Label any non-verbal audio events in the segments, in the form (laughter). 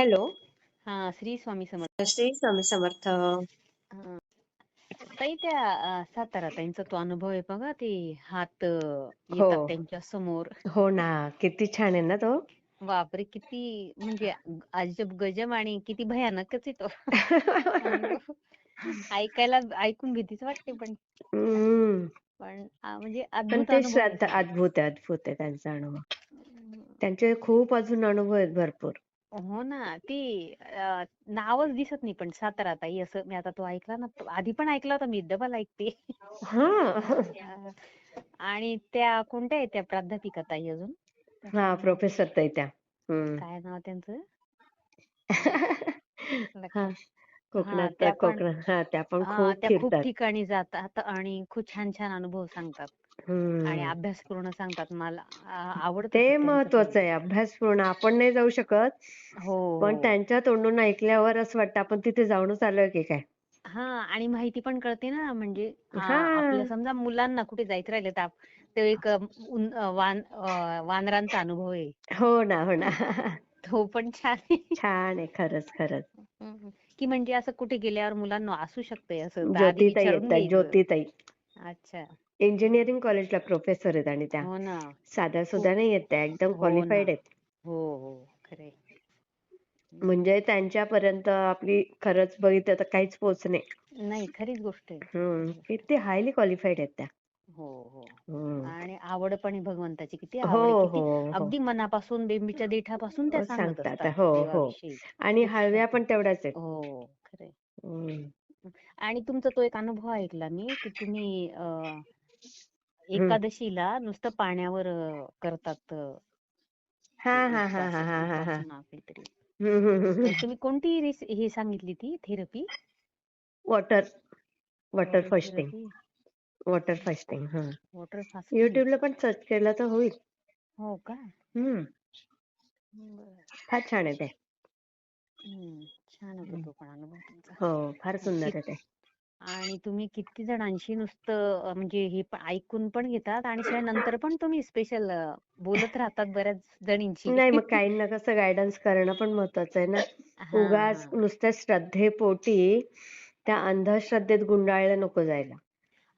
Hello हा श्री स्वामी समर्थ श्री स्वामी समर्थ. ताई त्या सातारा ताईंचा तो अनुभव आहे बघा ते हात येतात हो. त्यांच्यासमोर हो ना किती छान आहे ना तो बापरे किती म्हणजे अजब गजब आणि किती भयानकच आहे तो. (laughs) ऐकायला ऐकून भीतीच वाटते पण. पण म्हणजे अद्भुत. अद्भुत आहे अद्भुत आहे त्यांचा अनुभव. त्यांचे खूप अजून अनुभव आहेत भरपूर हो ना. ती अं, नावच दिसत नाही पण सातारा ताई असं मी आता तो ऐकला ना आधी पण ऐकला होता मी डबल ऐकते. हा. अं, आणि त्या कोणत्या आहेत त्या प्राध्यापिका ताई अजून? हा प्रोफेसर ताई त्या. काय नाव त्यांचं? (laughs) हा हा कोकणात त्या पण कोकणात हा त्या पण खूप त्या खूप फिरतात. ठिकाणी जातात आणि खूप छान छान अनुभव सांगतात. आणि अभ्यास पूर्ण सांगतात मला. आवडतं ते महत्वाचं बोलणं आहे. अभ्यास पूर्ण आपण नाही जाऊ शकत. हो. पण त्यांच्या तोंडून ऐकल्यावर असं वाटतं आपण तिथे जाऊनच आलोय की काय? हा आणि माहिती पण कळते ना. म्हणजे हा. समजा मुलांना कुठे जायचं राहिलं तर आप- तो एक अ, उन- अ, वान अ, वानरांचा अनुभव आहे. हो ना हो ना. (laughs) तो पण छान आहे. छान आहे. खरंच खरंच. हम्म. की म्हणजे असं कुठे गेल्यावर मुलांना असू शकतंय असं. तर आधी ज्योतिताई विचारून येतात घ्यायचं. ज्योतिताई. अच्छा. इंजिनिअरिंग कॉलेजला प्रोफेसर आहेत आणि त्या. हो ना. साध्या सुद्धा खूप नाही आहेत त्या एकदम हो ना. क्वालिफाईड आहेत. हो हो हम्म. म्हणजे त्यांच्यापर्यंत आपली खरंच बघितलं तर काहीच पोहोचणे नाही. खरीच गोष्ट आहे. गोष्ट किती हायली क्वालिफाईड आहेत त्या. हो हो. आणि आवड पण आहे भगवंताची किती हो आवड आहे. किती हो हो. अगदी मनापासून बेंबीच्या देठापासून त्या हो, सांगत सांगतात असतात हो हो. देवाविषयी. आणि खूप हळव्या पण तेवढ्याच आहेत. हो हम्म. आणि तुमचा तो एक अनुभव ऐकला मी की तुम्ही अं. एकादशीला नुसतं पाण्यावर करतात हा हा हा हा हा हा. हा उपासना काहीतरी तर. तुम्ही कोणती रेस- हे सांगितली ती therapy? Water water fasting. Water fasting हा. Water fasting. युट्यूबला पण सर्च केलं तर होईल. हो का? हम्म बरं. फार छान आहे ते. हम्म छान होता तो पण अनुभव तुमचा. हो फार सुंदर आहे ते. आणि तुम्ही किती जणांशी नुसतं म्हणजे हे ऐकून पण घेतात आणि नंतर पण तुम्ही स्पेशल बोलत राहतात बऱ्याच जणींशी. नाही मग काहींना कसं गायडन्स करणं पण महत्वाचं आहे ना. उगाच नुसत्या श्रद्धेपोटी त्या अंधश्रद्धेत गुंडाळलं नको जायला.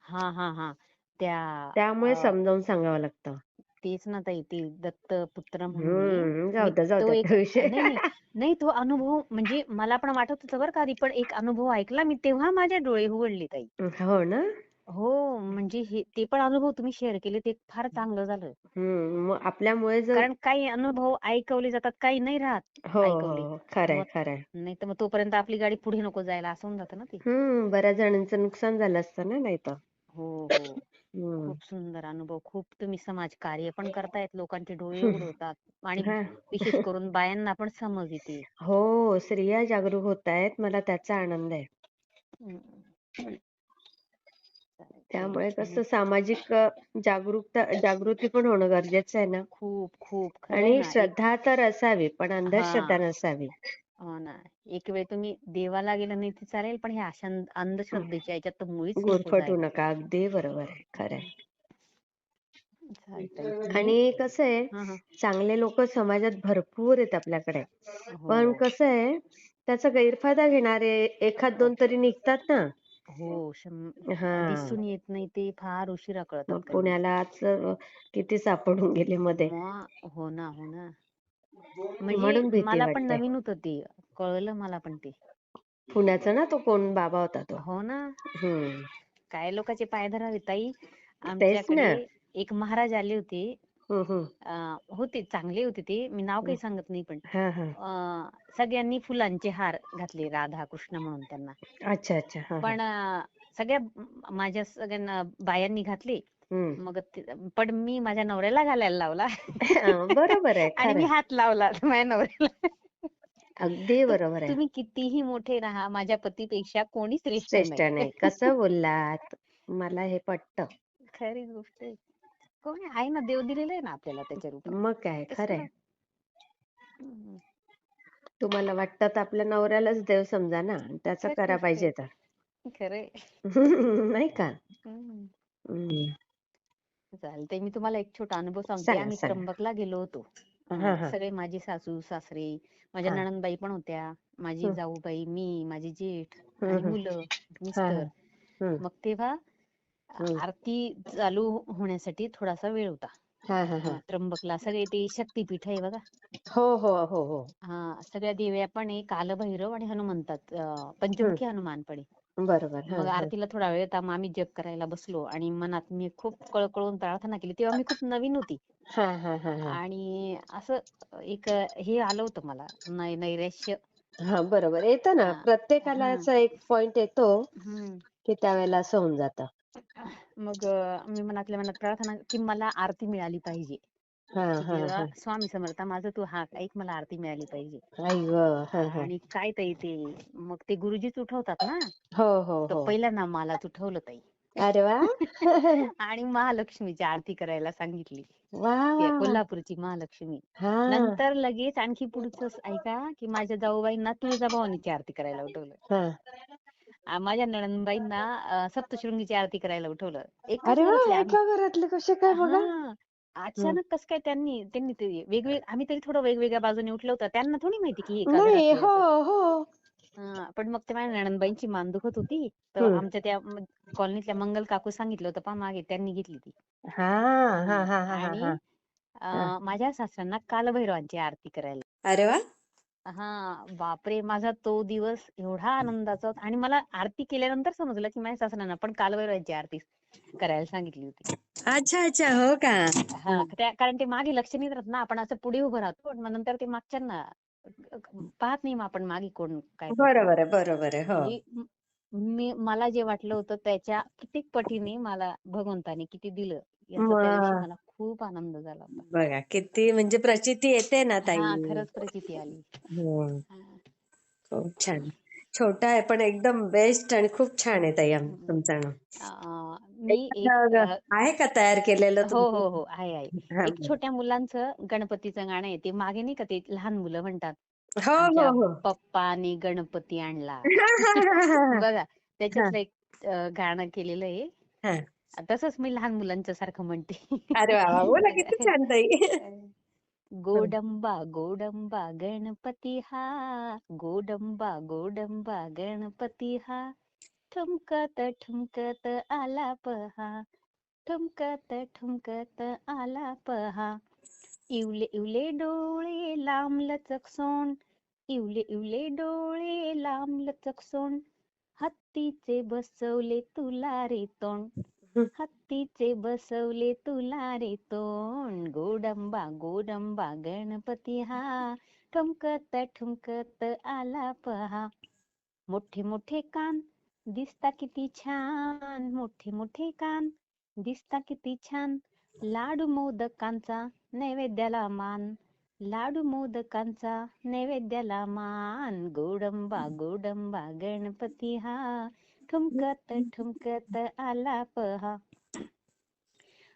हा हा हा. त्या त्यामुळे समजावून सांगावं लागतं. तेच ना ताई ते दत्त पुत्र म्हणून. आहे हम्म जाऊ मी द्या जाऊ तो द्या एक तो विषय. नाही नाही (laughs) नाही तो अनुभव म्हणजे मला पण वाटत होतं बरं का आधी पण एक अनुभव ऐकला मी तेव्हा माझे डोळे उघडले ताई. हो ना? हो म्हणजे हे ते पण अनुभव तुम्ही शेअर केले ते फार चांगलं झालं. हम्म मग आपल्यामुळे जर कारण काही अनुभव ऐकवले जातात काही नाही राहत हो हो ऐकवले हो खरंय मग खरंय. नाही तर मग तोपर्यंत आपली गाडी पुढे नको जायला असं होऊन जातं ना ते. हम्म बऱ्याच जणांचं नुकसान झालं असतं ना नाही तर. हो हो. खूप सुंदर अनुभव खूप तुम्ही समाज कार्य पण करतायत लोकांचे डोळे उघडवतात आणि हा. विशेष करून बायांना पण समज येते. हो स्त्रिया जागरूक होत आहेत मला त्याचा आनंद आहे. चालेल. त्यामुळे कसं सामाजिक अ, जागरूकता जागृती पण होणं गरजेचं आहे ना. खूप खूप खरंय आणि ना. एक श्रद्धा तर असावी पण अंधश्रद्धा हा नसावी. हो ना. एक वेळ तुम्ही देवाला गेलं नाही ते चालेल पण हे अशा अंधश्रद्धेच्या याच्यात तर मुळीच नको गुरफटू जायला नका. अगदी बरोबर आहे. चालतंय. तुम्ही आणि कसं आहे हा हा. चांगले लोक समाजात भरपूर आहेत आपल्याकडे. पण हो कसं आहे त्याचा गैरफायदा घेणारे एखाद दोन तरी निघतात ना. हो शं हा. दिसून येत नाही ते फार उशिरा कळतात मग काही गोष्टी किती सापडून गेले मध्ये. मग हो ना हो ना. म्हणून भीती मला पण वाटते. नवीन होतं ते. कळलं मला पण ते. पुण्याचा ना तो कोण बाबा होता तो. हो ना. हम्म. काय लोकांचे पाय धरावे ताई. आमच्याकडे एक महाराज आले होते. हम्म हम्म अं, होते चांगले होते ते. मी नाव काही सांगत नाही पण. हा हा. अं, सगळ्यांनी फुलांचे हार घातले राधा कृष्ण म्हणून त्यांना. अच्छा अच्छा. हा हा. पण अं, सगळ्या माझ्या सगळ्यांना बायांनी घातले. मग पण मी माझ्या नवऱ्याला घालायला लावला. बरोबर आहे (laughs) आणि मी हात लावला (laughs) माझ्या नवऱ्याला. अगदी बरोबर आहे. तुम्ही कितीही मोठे राहा माझ्या पतीपेक्षा कोणी श्रेष्ठ नाही. कसं बोललात? मला हे पटतं. खरी गोष्ट आहे. कोणी आहे? ना देव दिलेला आहे ना आपल्याला त्याच्या रूपाने मग काय खरंय. तुम्हाला वाटतं तर आपल्या नवऱ्यालाच देव समजा ना? त्याचं खरी करा पाहिजे तर. खरंय. (laughs) नाही का. चालतंय मी तुम्हाला एक छोटा अनुभव सांगते. सांगा आम्ही सांगा. त्र्यंबकला गेलो होतो. हा हा. सगळे माझे सासू सासरे माझ्या हा. नणंदबाई पण होत्या. माझी हम्म. जाऊबाई मी माझे जेठ हम्म, आणि हम्म. मुलं हा मिस्टर. हा. हम्म, मग तेव्हा हम्म. आरती चालू होण्यासाठी थोडासा वेळ होता. हा हा हा. अं, त्र्यंबकला. सगळे ते शक्तीपीठ आहे बघा. हो हो हो हो. हा सगळ्या देव्या पण आहे कालभैरव आणि हनुमंतात अं, हम्म. पंचमुखी हनुमान पण आहे. बरोबर. हा मग हा आरतीला थोडा वेळ होता मग आम्ही जप करायला बसलो आणि मनात मी खूप कळकळून प्रार्थना केली. तेव्हा मी खूप नवीन होती. हा हा हा हा. आणि असं एक हे आलं होतं मला नै नैराश्य. हा बरोबर. येतं ना. हा. प्रत्येकाला हा. असा एक पॉइंट येतो हम्म की त्यावेळेला असं होऊन जातं. मग अं, मी मनातल्या मनात प्रार्थना की मला आरती मिळाली पाहिजे. हा हा देवा हा. स्वामी समर्थ माझं तू हाक ऐक मला आरती मिळाली पाहिजे. आणि काय ताई ते मग ते गुरुजीच उठवतात ना? हो हो तर हो. पहिल्यांदा मलाच उठवलं ताई. अरे वा! (laughs) (laughs) आणि महालक्ष्मीची आरती करायला सांगितली. कोल्हापूरची महालक्ष्मी. नंतर लगेच आणखी पुढचं ऐका की माझ्या जाऊबाईंना तुळजाभवानीची आरती करायला उठवलं. माझ्या नणंदबाईंना सप्तशृंगीची आरती करायला उठवलं. एका घरातले कसे काय बघा. अचानक कस काय त्यांनी त्यांनी ते वेगवेग आम्ही तरी थोडं वेगवेगळ्या बाजूने उठलं होतं. त्यांना थोडी माहिती की हे नाही हो असं. हो. हा, पण मग ते माझ्या नणंदबाईंची मान दुखत होती. तर हम्म. आमच्या त्या म- कॉलनीतल्या मंगल काकू सांगितलं होतं पहा मागे त्यांनी घेतली ती. हा हा. हा. हा हा आणि हा. अं, माझ्या सासऱ्यांना कालभैरवांची आरती करायला. अरे वा! हा बापरे! माझा तो दिवस एवढा आनंदाचा होता आणि मला आरती केल्यानंतर समजलं की माझ्या सासऱ्यांना पण कालभैरवांची आरती करायला सांगितली होती. अच्छा अच्छा. हो का? हा त्या कारण ते मागे लक्ष नाही राहत ना आपण असं पुढे उभं राहतो आणि मग नंतर ते मागच्यांना पाहत नाही मग आपण मागे कोण काय करतंय. बरोबर आहे बरोबर आहे. हो. म्हणजे म- मी मला जे वाटलं होतं त्याच्या कित्येक पटीने मला भगवंताने किती दिलं. याचा त्या दिवशी मग मला खूप आनंद झाला होता. बघा किती म्हणजे प्रचिती येते ना ताई. हा खरंच प्रचिती आली. हम्म. हा. खूप छान. छोटा आहे पण एकदम बेस्ट आणि खूप छान आहे ताई आम-. तुमचा नाव अं, मी एक एखादं अं, आहे का तयार केलेलं हो तुमचं? हो हो आहे आहे. हा. एक छोट्या मुलांचं गणपतीचं गाणं आहे. ते मागे नाही का ते लहान मुलं म्हणतात? हो हो आमच्या हो. पप्पाने गणपती आणला. (laughs) बघा त्याच्यातलं एक अं, गाणं केलेलं आहे. हा. तसंच मी लहान मुलांच्या सारखं म्हणते. अरे वा वा. बोला किती छान ताई. गोडंबा गोडंबा गणपती हा. गोडंबा गोडंबा गणपती हा. ठुमकत ठुमकत आला पहा. ठुमकत ठुमकत आला पहा. इवले इवले डोळे लांब लचक सोंड इवले इवले डोळे लांब लचक सोंड हत्तीचे बसवले तुला रे तोंड. हत्तीचे बसवले तुला रे तोंड. गोडंबा गोडंबा गणपती हा. ठुमकत ठुमकत आला पहा. मोठे मोठे कान दिसता किती छान. मोठे मोठे कान दिसता किती छान. लाडू मोदकांचा नैवेद्याला मान. लाडू मोदकांचा नैवेद्याला मान. गोडंबा गोडंबा गणपती हा. ठुमकत ठुमकत आला पहा.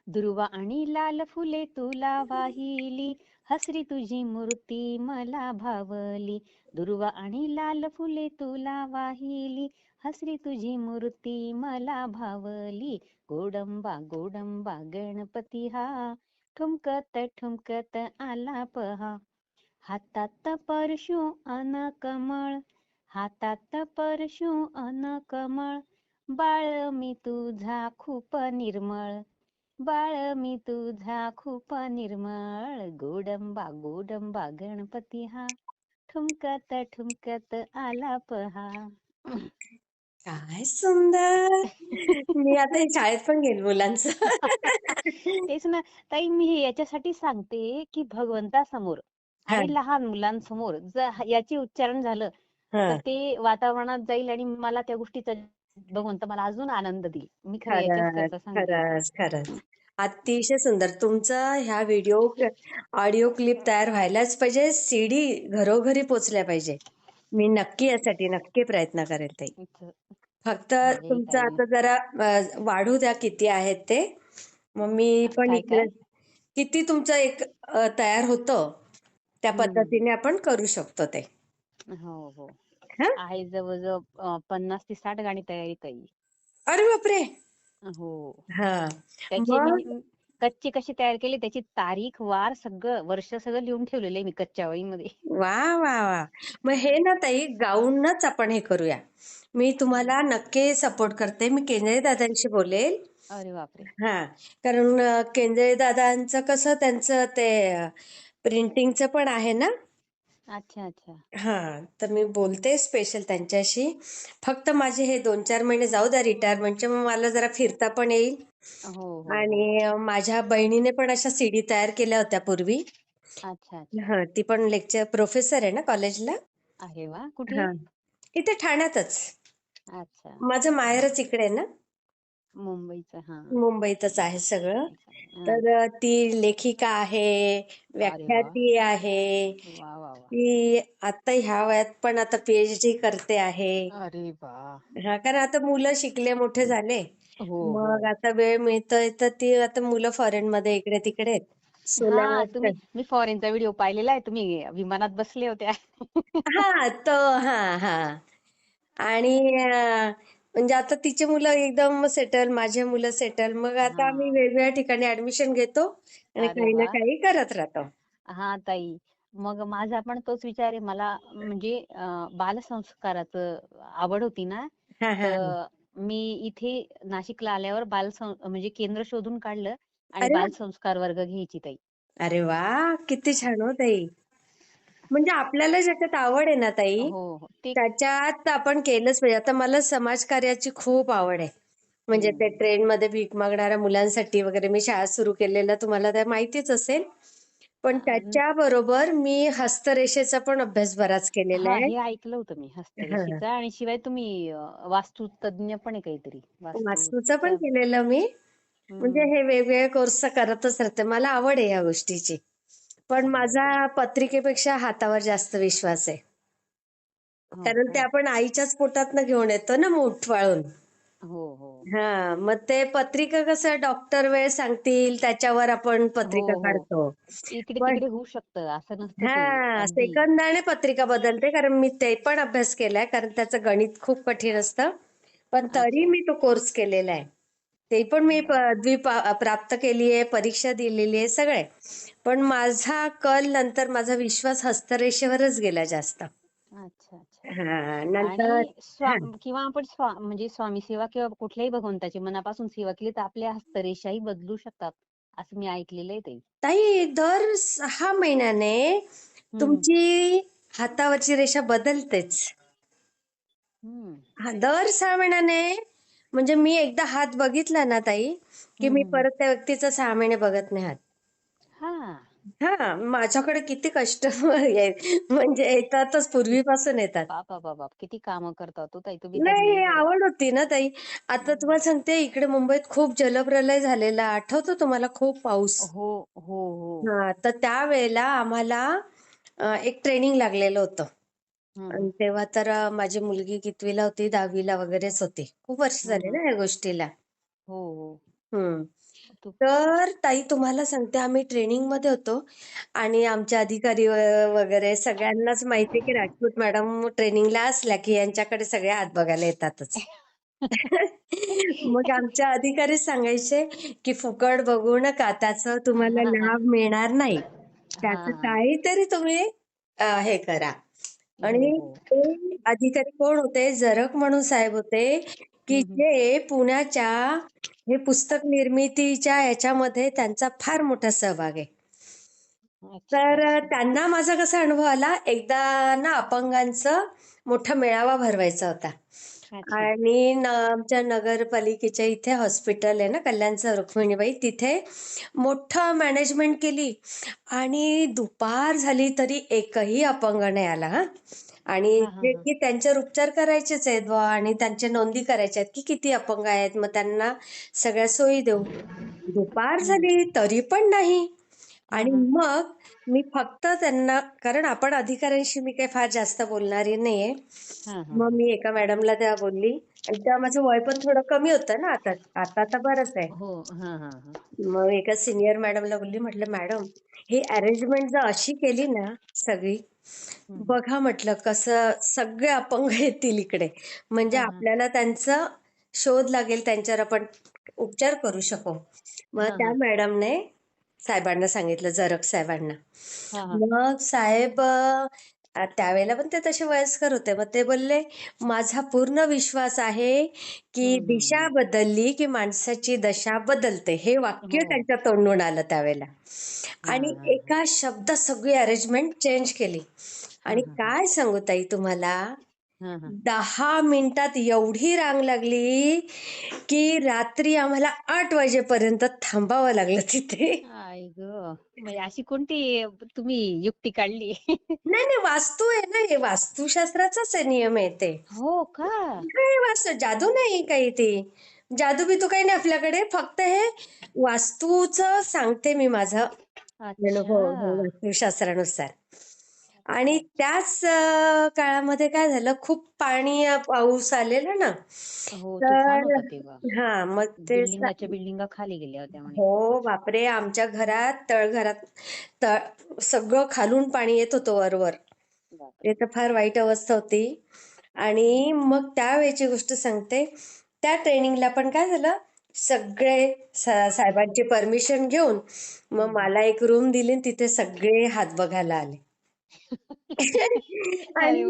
दुर्वा आणि लाल फुले तुला वाहिली हसरी तुझी मूर्ती मला भावली. दुर्वा आणि लाल फुले तुला वाहिली हसरी तुझी मूर्ती मला भावली. गोडंबा गोडंबा गणपती हा ठुमकत ठुमकत आला पहा. हातात परशु अन कमळ हातात परशु अन कमळ बाळ मी तुझा खूप निर्मळ. बाळ मी तुझा खूप निर्मळ. गोडंबा गोडंबा गणपती हा. ठुमकत ठुमकत आला पहा. काय सुंदर. मी आता शाळेत पण घेईन मुलांचं. तेच ना. ताई मी हे याच्यासाठी सांगते की भगवंतासमोर आणि लहान मुलांसमोर जर याचे उच्चारण झालं तर ते वातावरणात जाईल आणि मला त्या गोष्टीचा भगवंत मला अजून आनंद देईल. मी खरं याच्याच खरंच खरंच खरंच. अतिशय सुंदर. तुमचा ह्या व्हिडिओ ऑडिओ क्लिप तयार व्हायलाच पाहिजे सीडी घरोघरी पोचल्या पाहिजे. मी नक्की यासाठी नक्की प्रयत्न करेल ताई. फक्त तुमचं. आता जरा वाढू द्या किती आहेत ते. मग मी पण इकडे किती तुमचं एक तयार होतं त्या. पद्धतीने आपण करू शकतो ते. हो हो. हा? आहे जवळजवळ अं, पन्नास ते साठ गाणी तयारी ताई अरे बापरे! हो. हा. त्याचे मग? मी कच्ची कशी तयार केली त्याची तारीख वार सगळं वर्ष सगळं लिहून ठेवलेलं आहे मी कच्च्या वहीमध्ये. वा वा वा. मग हे ना ताई गाऊनच आपण हे करूया. मी तुम्हाला नक्की सपोर्ट करते. मी केंद्रे दादांशी बोलेल. अरे बापरे! हा. कारण अ, केंद्रे दादांचं कसं त्यांचं ते प्रिंटिंगचं पण आहे ना? अच्छा अच्छा. हा तर मी बोलते स्पेशल त्यांच्याशी. फक्त माझे हे दोन चार महिने जाऊ द्या रिटायरमेंटचे मग मला जरा फिरता पण येईल. हो हो. आणि अ, माझ्या बहिणीने पण अशा सीडी तयार केल्या होत्या पूर्वी. अच्छा अच्छा. हा ती पण लेक्चर प्रोफेसर आहे ना कॉलेजला अरे वा कुठे? हा. इथे ठाण्यातच. अच्छा. माझं माहेरच इकडे आहे ना? मुंबईचं हा. मुंबईतच आहे सगळं. हा. तर ती लेखिका आहे व्याख्याती आहे. वा वा वा. ती आता ह्या वयात पण आता पीएचडी करते आहे. अरे वा. हा कारण आता मुलं शिकले मोठे झाले. हो मग आता वेळ मिळतोय तर ती आता मुलं फॉरेन मध्ये इकडे तिकडे आहेत. हा सोलापूर तुम्ही मी फॉरेनचा व्हिडिओ पाहिलेला आहे. तुम्ही विमानात बसले होते. हा तो हा हा. आणि अं, म्हणजे आता तिचे मुलं एकदम सेटल माझे मुलं सेटल मग आता हा. आम्ही वेगवेगळ्या ठिकाणी ऍडमिशन घेतो आणि अरे काही ना. काही करत राहतो. हा ताई. मग माझा पण तोच विचार आहे. मला म्हणजे अं, बालसंस्काराचं आवड होती ना हा हा तर मी इथे नाशिकला आल्यावर बाल म्हणजे केंद्र शोधून काढलं आणि अरे. बालसंस्कार वर्ग घ्यायची ताई. अरे वा किती छान हो ताई. म्हणजे आपल्याला ज्याच्यात आवड आहे ना ताई हो हो. त्याच्यात आपण केलंच पाहिजे. आता मला समाजकार्याची खूप आवड आहे. म्हणजे ते ट्रेन मध्ये भीक मागणाऱ्या मुलांसाठी वगैरे मी शाळा सुरू केलेलं तुम्हाला ते माहितीच असेल. पण त्याच्या बरोबर मी हस्तरेषेचा पण अभ्यास बराच केलेला हा आहे. हे ऐकलं होतं मी हस्तरेषेचा. आणि शिवाय तुम्ही अं, वास्तुतज्ञ पण आहे काहीतरी. वास्तूचं पण. केलेलं मी. हम्म. म्हणजे हे वेगवेगळे कोर्स करतच राहते. मला आवड आहे या गोष्टीची. पण माझा पत्रिकेपेक्षा हातावर जास्त विश्वास आहे कारण ते? आपण आईच्याच पोटातनं घेऊन येतो ना मूठ वाळून हो हो हा मग ते पत्रिका कसं डॉक्टर वेळ सांगतील त्याच्यावर आपण पत्रिका हो. काढतो होऊ शकतं असं हा. सेकंदाने पत्रिका बदलते कारण मी ते पण अभ्यास केलाय कारण त्याचं गणित खूप कठीण असतं पण तरी. मी तो कोर्स केलेला आहे ते पण मी पदवी प्राप्त केली आहे परीक्षा दिलेली आहे सगळे. पण माझा कल नंतर माझा विश्वास हस्तरेषेवरच गेला जास्त. अच्छा नंतर किंवा आपण म्हणजे स्वामी सेवा किंवा कुठल्याही भगवंताची मनापासून सेवा केली तर आपल्या हस्तरेषाही बदलू शकतात असं मी ऐकलेलं आहे ते. ताई दर सहा महिन्याने तुमची हातावरची रेषा बदलतेच. दर सहा महिन्याने म्हणजे मी एकदा हात बघितला ना ताई की मी हम्म. परत त्या व्यक्तीचा सहा महिने बघत नाही हात. हा. हा माझ्याकडे किती कष्ट (laughs) आहे. म्हणजे येतातच पूर्वीपासून येतात. बापा बाबा किती कामं करतात हो ताई तुम्ही नाही हे. आवड होती ना ताई. आता तुम्हाला सांगते इकडे मुंबईत खूप जलप्रलय झालेला. आठवतो तुम्हाला खूप पाऊस. हो हो हो. हा तर त्यावेळेला आम्हाला अ, एक ट्रेनिंग लागलेलं होतं. हम्म. आणि तेव्हा तर अ, माझी मुलगी कितवीला होती दहावीला वगैरेच होती. खूप वर्ष झाले ना. या गोष्टीला. हो हो. तू- तर ताई तुम्हाला सांगते आम्ही ट्रेनिंगमध्ये होतो आणि आमचे अधिकारी व- वगैरे सगळ्यांनाच माहिती की राजपूत मॅडम ट्रेनिंगला असल्या की यांच्याकडे सगळे हात बघायला येतातच. मग आमचे अधिकारी सांगायचे की फुकट बघू नका त्याचं तुम्हाला हा, हा. लाभ मिळणार नाही. त्याचं हा. काहीतरी तुम्ही अ, हे करा. आणि हो, हो. ते अधिकारी कोण होते जरक म्हणून साहेब होते की. जे पुण्याच्या हे पुस्तक निर्मितीच्या याच्यामध्ये त्यांचा फार मोठा सहभाग आहे तर. त्यांना माझा कसा अनुभव आला एकदा ना अपंगांचं मोठा मेळावा भरवायचा होता अच्छा. आणि न- आमच्या नगरपालिकेच्या इथे हॉस्पिटल आहे ना कल्याणचं रुक्मिणीबाई तिथे मोठं मॅनेजमेंट केली. आणि दुपार झाली तरी एकही अपंग नाही आला हा. आणि हा, जे हा. की त्यांच्यावर उपचार करायचेच आहेत बुवा आणि त्यांच्या नोंदी करायच्या आहेत की किती अपंग आहेत मग त्यांना सगळ्या सोयी देऊ. दुपार झाली तरी पण नाही. आणि मग मी फक्त त्यांना कारण आपण अधिकाऱ्यांशी मी काही फार जास्त बोलणारी नाहीये. मग मी एका मॅडमला तेव्हा बोलली आणि तेव्हा माझं वय पण थोडं कमी होतं ना आता. आता तर बरंच आहे. हो हा हा हा. मग एका सिनियर मॅडमला बोलली म्हटलं मॅडम ही अरेंजमेंट जर अशी केली ना सगळी. बघा म्हटलं कसं सगळे अपंग येतील इकडे. म्हणजे. आपल्याला त्यांचं शोध लागेल त्यांच्यावर आपण उपचार करू शकू. मग त्या मॅडमने साहेबांना सांगितलं जरग साहेबांना. हा हा. मग साहेब अ, त्यावेळेला पण ते तसे वयस्कर होते. मग ते बोलले माझा पूर्ण विश्वास आहे की हम्म हम्म दिशा. बदलली की माणसाची दशा बदलते. हे वाक्य हो. त्यांच्या तोंडून आलं त्यावेळेला. हा आणि हा. एका शब्दात सगळी अरेंजमेंट चेंज केली. हा आणि हा हा. काय सांगू ताई तुम्हाला? हा हा. दहा मिनिटात एवढी रांग लागली की रात्री आम्हाला आठ वाजेपर्यंत थांबावं लागलं तिथे. आई ग म्हणजे अशी कोणती तुम्ही युक्ती काढली? नाही नाही वास्तू आहे ना हे वास्तुशास्त्राचाच आहे नियम आहे ते. हो का? काय वास्तू जादू नाही काही ती. जादू बिदू काही नाही आपल्याकडे. फक्त हे वास्तूचं सांगते मी माझं अनुभव वास्तुशास्त्रानुसार. आणि त्याच अं, काळामध्ये काय झालं खूप पाणी अं, पाऊस आलेला ना. हो तुफान तर होता तेव्हा. हा मग ते सा- बिल्डिंगाच्या बिल्डिंगा खाली गेल्या होत्या म्हणे हो बापरे आमच्या घरात तळघरात तळ सगळं खालून पाणी येत होतं वरवर. बापरे. ते तर फार वाईट अवस्था होती. आणि मग त्यावेळेची गोष्ट सांगते त्या ट्रेनिंगला पण काय झालं सगळे सा- साहेबांची परमिशन घेऊन मग. मला एक रूम दिली आणि तिथे सगळे हात बघायला आले. अरे (laughs) आणि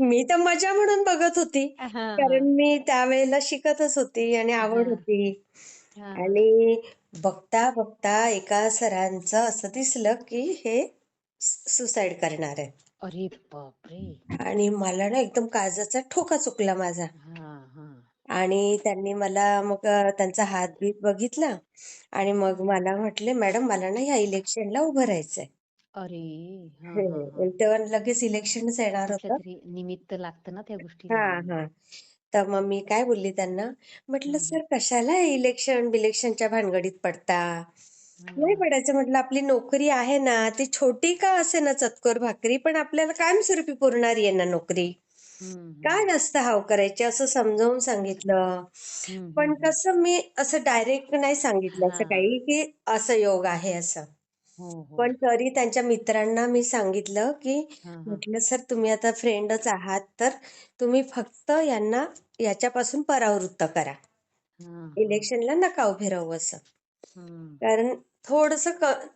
मी तर मजा म्हणून बघत होती. हा हा. कारण मी त्यावेळेला शिकतच होती आणि आवड हा. होती. हा. आणि बघता बघता एका सरांचं असं दिसलं की हे सुसाईड करणार आहे अरे बापरे. आणि मला ना एकदम काळजाचा ठोका चुकला माझा. हा हा. आणि त्यांनी मला मग अ, त्यांचा हात बीत बघितला आणि मग मला म्हटले मॅडम मला ना ह्या इलेक्शनला उभं राहायचंय. अरे! हा. हा. हा तेव्हा लगेच इलेक्शनच येणार कुठलं होतं. तरी निमित्त लागतं ना त्या गोष्टीला. हा हा. तर मग मी काय बोलली त्यांना? म्हटलं. सर कशाला इलेक्शन बिलेक्शनच्या भानगडीत पडता? नाही हा. पडायचं. म्हटलं आपली नोकरी आहे ना ती छोटी का असे ना चतकोर भाकरी पण आपल्याला कायमस्वरूपी पुरणारी आहे ना नोकरी. काय जास्त हाव करायची असं समजावून सांगितलं. पण. कसं मी असं डायरेक्ट नाही सांगितलं असं हा. काही की असं योग आहे असं. हो हो. पण तरी त्यांच्या मित्रांना मी सांगितलं की हा हा. म्हटलं सर तुम्ही आता फ्रेंडच आहात तर तुम्ही फक्त यांना याच्यापासून परावृत्त करा. हा हा. इलेक्शनला नका उभे राहू असं. कारण थोडस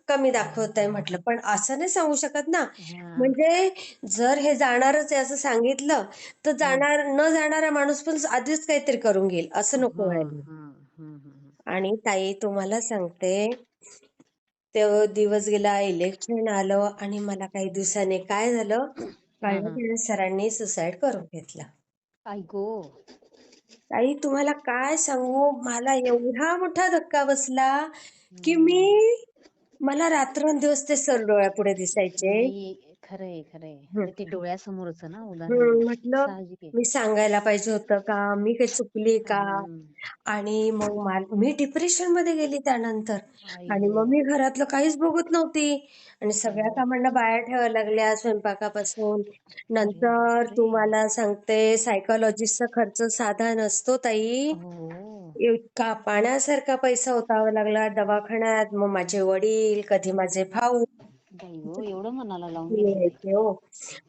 कमी दाखवत आहे म्हटलं. पण असं नाही सांगू शकत ना. हा. म्हणजे जर हे जाणारच आहे असं सांगितलं तर. जाणार न जाणारा माणूस पण आधीच काहीतरी करून घेईल असं नको हा व्हायला. हा. आणि ताई तुम्हाला सांगते ते दिवस गेला इलेक्शन आलं आणि मला काही दिवसाने काय झालं? हा कळलं हा. की सरांनी सुसाईड करून घेतलं. आई गो. ताई तुम्हाला काय सांगू? मला एवढा मोठा धक्का बसला की. मी मला रात्रंदिवस ते सर डोळ्यापुढे दिसायचे. खरंय खरंय. आणि ते डोळ्यासमोरच ना उदाहरण म्हटलं साहजिक आहे. मी सांगायला पाहिजे होतं का? मी काही चुकली का. आणि मग मी डिप्रेशनमध्ये गेली त्यानंतर. आई आणि गो. मग मी घरातलं काहीच बघत नव्हती. आणि सगळ्या हो कामांना बाया ठेवायला लागल्या स्वयंपाकापासून. अरे नंतर बापरे. तुम्हाला सांगते सायकोलॉजिस्टचा खर्च साधा नसतो ताई. हो. इतका पाण्यासारखा पैसा ओतावा लागला दवाखान्यात. मग माझे वडील कधी माझे भाऊ एवढं मनाला लावून हो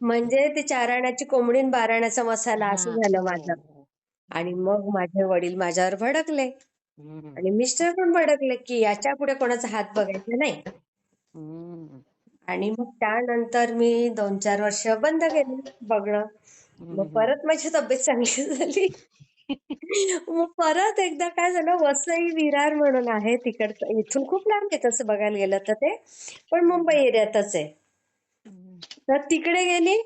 म्हणजे ते चाराण्याची कोंबडी बाराण्याचा मसाला असं झालं हो माझं हो आणि. मग माझे वडील माझ्यावर भडकले. आणि मिस्टर पण भडकले की याच्यापुढे कोणाचा हात बघायचा नाही. आणि मग त्यानंतर मी दोन चार वर्ष बंद केलं बघणं मग. परत माझी तब्येत चांगली (laughs) झाली मग परत एकदा काय झालं वसई विरार म्हणून आहे तिकडचं. इथून खूप लांब आहे तसं बघायला गेलं तर ते. पण मुंबई एरियातच आहे. तर तिकडे गेली.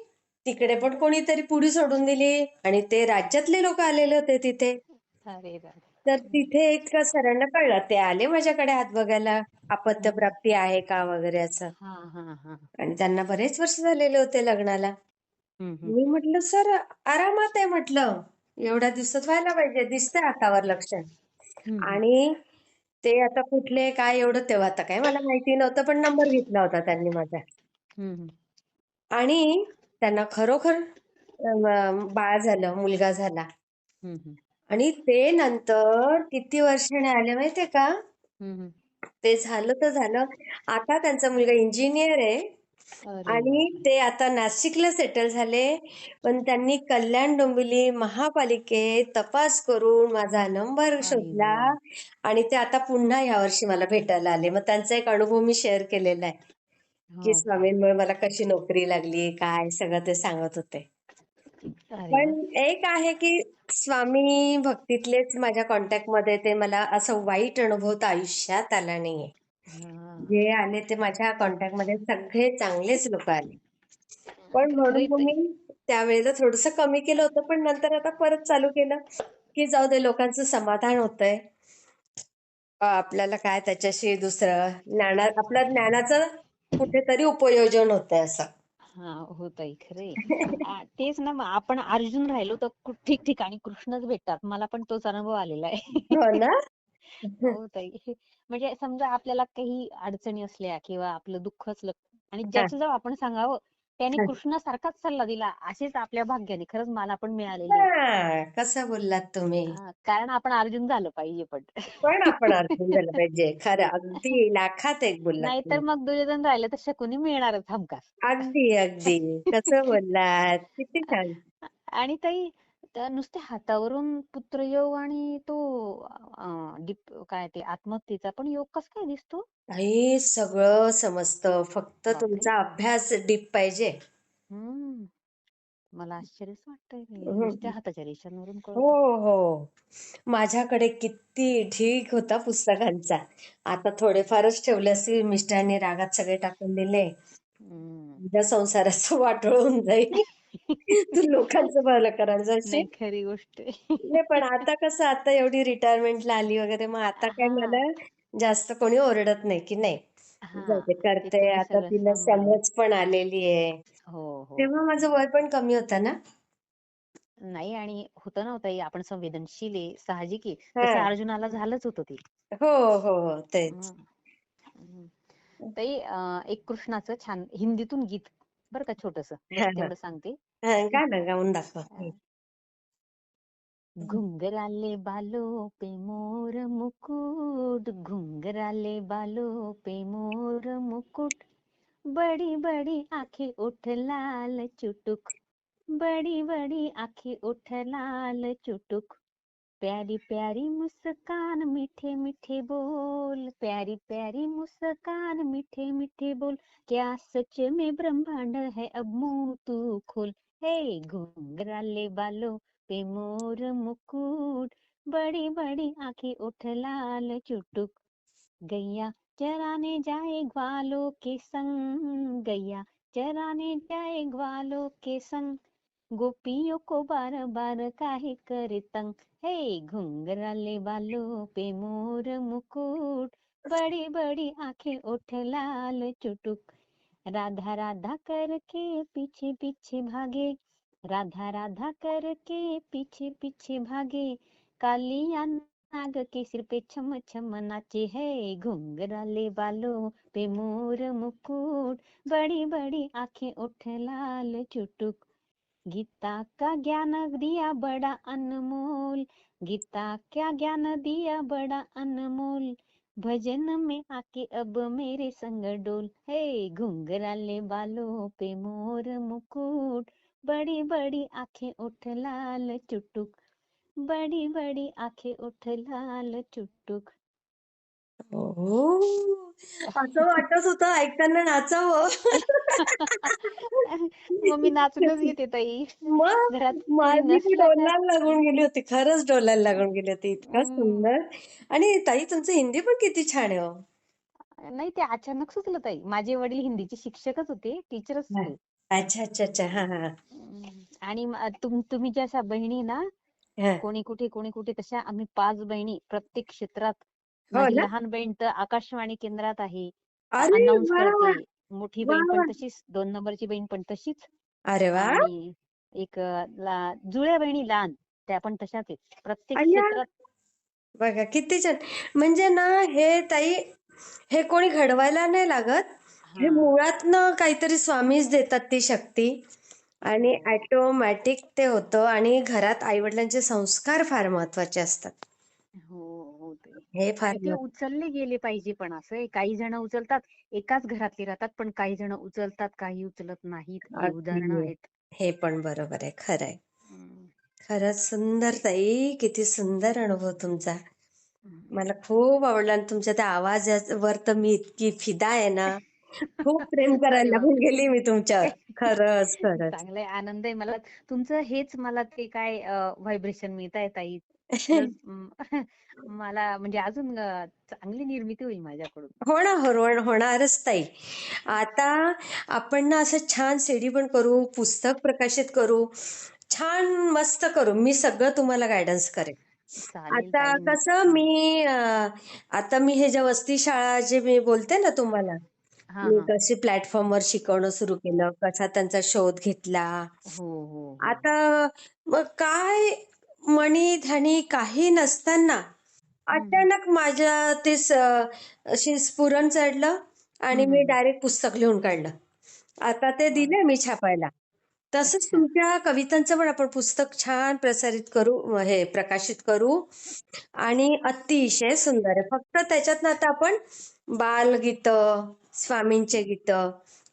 तिकडे पण कोणीतरी पुढी सोडून दिली आणि ते राज्यातले लोक आलेले होते तिथे. अरे. तर तिथे एक सरांना कळलं. ते आले माझ्याकडे हात बघायला. अपत्यप्राप्ती आहे का वगैरे असं. आणि त्यांना बरेच वर्ष झालेले होते लग्नाला. मी म्हटलं सर आरामात आहे म्हटलं. एवढ्या दिवसात व्हायला पाहिजे दिसतंय हातावर लक्षण हम्म. आणि ते आता कुठले काय एवढं तेव्हा आता काय मला माहिती नव्हतं पण नंबर घेतला होता त्यांनी माझा. आणि त्यांना खरोखर बाळ झालं मुलगा झाला. आणि ते नंतर किती वर्षाने आले माहितीये का. ते झालं तर झालं आता त्यांचा मुलगा इंजिनियर आहे आणि ते आता नाशिकला सेटल झाले. पण त्यांनी कल्याण डोंबिवली महापालिकेत तपास करून माझा नंबर शोधला आणि ते आता पुन्हा यावर्षी मला भेटायला आले. मग त्यांचा एक अनुभव मी शेअर केलेला आहे की हो. स्वामींमुळे मला कशी नोकरी लागली काय सगळं ते सांगत होते. पण एक आहे की स्वामी भक्तीतलेच माझ्या कॉन्टॅक्टमध्ये ते मला असं वाईट अनुभव तर आयुष्यात आला नाहीये. हा जे आले ते माझ्या कॉन्टॅक्टमध्ये सगळे चांगलेच लोक आले. पण म्हणून मग ताई मी त्यावेळेला थोडस कमी केलं होतं पण नंतर आता परत चालू केलं की जाऊ दे लोकांचं समाधान होतंय. अ, आपल्याला काय त्याच्याशी दुसरं ज्ञाना आपल्या ज्ञानाचं कुठेतरी उपयोजन होतंय असं. हा हो ताई खरंय. आ, तेच ना मग आपण अर्जुन राहिलो तर ठिकठिकाणी कृष्णच भेटतात. मला पण तोच अनुभव आलेला आहे. हो ना? हो (laughs) ताई. (laughs) म्हणजे समजा आपल्याला काही अडचणी असल्या किंवा आपलं दुःख असलं आणि हा, ज्याच्याजवळ आपण सांगावं त्याने. कृष्णासारखाच सल्ला दिला असेच आपल्या भाग्याने. खरंच मला पण मिळालेले. हा, कसं बोललात तुम्ही? हा, कारण आपण अर्जुन झालं पाहिजे पण. पण आपण अर्जुन झालं (laughs) पाहिजे. खरं अगदी लाखात एक बोललात नाहीतर तुम्ही. मग दुर्योधन राहिलं तर शकुनी मिळणारच हमखास अगदी अगदी. कसं बोललात? किती छान. आणि ताई त्या नुसत्या हातावरून पुत्र योग आणि तो अं, डिप काय ते आत्महत्येचा पण योग कस काय दिसतो? हे सगळं समजतं. फक्त बापरे! तुमचा अभ्यास डीप पाहिजे. हम्म. मला आश्चर्यच वाटतंय. नुसत्या हाताच्या रेषांवरून हो कळतं. हो माझ्याकडे किती ढीग होता पुस्तकांचा. आता थोडेफारच ठेवले असतील. मिस्टरांनी रागात सगळे टाकून दिले. हम्म. उद्या संसाराचं (laughs) वाटोळ होऊन जाईल. (laughs) तू लोकांचं भलं करायला जाशील खरी गोष्ट आहे. नाही पण आता कसं आता एवढी रिटायरमेंटला आली वगैरे मग आता काय हा. मला जास्त कोणी ओरडत नाही की नाही जाऊ हा दे ते करते तुम्ही आता सगळं तिला सांभाळून समज पण आलेली आहे. हो हो. तेव्हा माझं वय पण कमी होतं ना? नाही आणि होतं ना ताई आपण संवेदनशील आहे साहजिक आहे. हा. अर्जुनाला झालंच होतं ते. हो हो हो तेच. हम्म. ताई अं, एक कृष्णाचं छान हिंदीतून गीत. बरं का छोटस. हा बस हा. तेवढं सांगते. हा गाणं गाऊन दाखव. अं, घुंघराले बालों पे मोर मुकुट घुंघराले बालों पे मोर मुकुट. बड़ी बड़ी आंखें उठ लाल चुटुक. बड़ी बड़ी आंखें उठ लाल चुटुक. प्यारी प्यारी मुस्कान, मीठे मीठे बोल। प्यारी प्यारी मुस्कान, मीठे मीठे बोल। क्या सच में ब्रह्मांड है? अब मुँह तू खोल। हे घुंघराले बालों पे मोर मुकुट। बड़ी बड़ी आँखें उठ लाल चुटुक। गैया चराने जाए ग्वालों के संग। गैया चराने जाए ग्वालों के संग। गोपियों को बार बार काहे करे तंग? हे घुंघराले बालों पे मोर मुकुट। बड़ी बड़ी आँखें उठ लाल चुटुक। राधा राधा करके पीछे पीछे भागे। राधा राधा करके पीछे पीछे भागे। कालिया नाग के सिर पे छम छम नाचे है घुंघराले बालों पे मोर मुकुट। बड़ी बड़ी आँखें उठ लाल चुटुक। गीता का ज्ञान दिया बड़ा अनमोल, गीता क्या ज्ञान दिया बड़ा अनमोल। भजन में आके अब मेरे संग डोल, हे घुंघराले बालों पे मोर मुकुट। बड़ी बड़ी आँखें उठ लाल चुटुक, बड़ी बड़ी आँखें उठ लाल चुटुक। हो. असं वाटत होतं ऐकताना नाचावं. मग मी नाचूनच घेते ताई. मग घरात कोणी माझी ती नसलं का डोलायला लागून गेली होती खरंच डोलायला लागून गेली होती इतकं हम्म. सुंदर. आणि ताई तुमचं हिंदी पण किती छान आहे हो. नाही ते अचानक सुचलं ताई. माझे वडील हिंदीचे शिक्षकच होते टीचरच हा. होते. अच्छा अच्छा अच्छा. हा हा हम्म. आणि म- तुम तुम्ही जशा बहिणी ना हा. कोणी कुठे कोणी कुठे तशा आम्ही पाच बहिणी प्रत्येक क्षेत्रात हो माझी ना लहान बहीण तर आकाशवाणी केंद्रात आहे. अरे अनाऊन्स वा! करते. मोठी वा! बहीण पण वा तशीच दोन नंबरची बहीण पण तशीच. अरे वा! आणि एक अं, ला- जुळ्या बहिणी लहान त्या पण तशाच आहेत. प्रत्येक अय्या क्षेत्रात बघा किती छान! म्हणजे ना हे ताई हे कोणी घडवायला नाही लागत. हे हा. मुळातनं काहीतरी स्वामीच देतात ती शक्ती. आणि हो. ऑटोमॅटिक ते होतं. आणि घरात आईवडिलांचे संस्कार फार महत्त्वाचे असतात. हो फार ते उचलले गेले पाहिजे पण असं आहे. काही जण उचलतात एकाच घरातले राहतात पण काही जण उचलतात काही उचलत नाहीत. उदाहरणं आहेत. हे पण बरोबर आहे. खरं आहे. खरंच सुंदर ताई. किती सुंदर अनुभव तुमचा. मला खूप आवडला आणि तुमच्या त्या आवाजावर तर मी इतकी फिदा आहे ना. खूप प्रेम (laughs) करायला लागून. गेली मी तुमच्यावर. खरंच खरंच. चांगलंय आनंद आहे. मला तुमचं हेच मला ते काय व्हायब्रेशन मिळत आहे ताई. (laughs) म, (laughs) मला म्हणजे अजून अ, चांगली निर्मिती होईल माझ्याकडून. हो ना हो होणारच ताई. आता आपण ना असं छान सीडी पण करू पुस्तक प्रकाशित करू छान मस्त करू. मी सगळं तुम्हाला गायडन्स करेन. चालेल आता ताई कसं नक्की. मी अं, आता मी हे ज्या वस्ती शाळा जे मी बोलते ना तुम्हाला हा मी हा. कशी प्लॅटफॉर्मवर शिकवणं सुरू केलं कसा त्यांचा शोध घेतला. हो हो हो. आता मग काय मणी धनी काही नसताना. अचानक माझ्या ते स- अशी स्फुरण चढलं आणि मी. डायरेक्ट पुस्तक लिहून काढलं आता ते वा. दिलंय मी छापायला तसंच तुमच्या कवितांचं पण आपण पुस्तक छान प्रसारित करू हे प्रकाशित करू आणि अतिशय सुंदर आहे फक्त त्याच्यातनं आता आपण बालगीत स्वामींचे गीत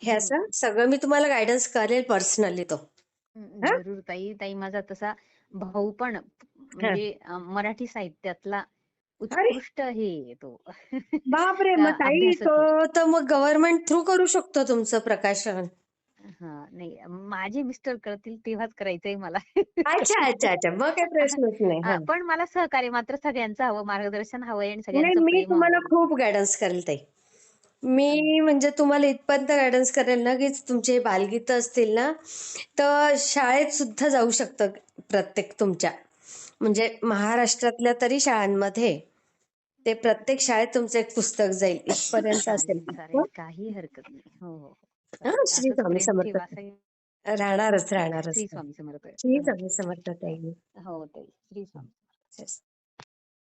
हे. असं सगळं मी तुम्हाला गायडन्स करेल पर्सनली तो हम्म, हा जरूर ताई ताई माझा तसा भाऊ पण म्हणजे (laughs) मराठी साहित्यातला उत्कृष्ट हे आहे तो. (laughs) बापरे! मग ताई तो तर मग गव्हर्नमेंट थ्रू करू शकतो तुमचं प्रकाशन. हा नाही माझे मिस्टर करतील तेव्हाच करायचंय मला. अच्छा अच्छा अच्छा. मग काही प्रश्नच नाही. पण मला सहकार्य मात्र सगळ्यांचं हवं मार्गदर्शन हवंय आणि नाही सगळ्यांचं मी तुम्हाला खूप गायडन्स करेल ताई. मी म्हणजे तुम्हाला इथपर्यंत गायडन्स करेल ना की तुमचे बालगीत असतील ना तर शाळेत सुद्धा जाऊ शकतं प्रत्येक तुमच्या. म्हणजे महाराष्ट्रातल्या तरी शाळांमध्ये ते प्रत्येक शाळेत तुमचं एक पुस्तक जाईल इथपर्यंत असेल. (laughs) चालेल चालेल काही हरकत नाही. हो हो हो. हा चालेल श्री असंच स्वामी प्रेम समर्थ. ठेवा. राहणारच राहणारच. श्री स्वामी समर्थ. श्री हो स्वामी समर्थ ताई. हो ताई. श्री स्वामी.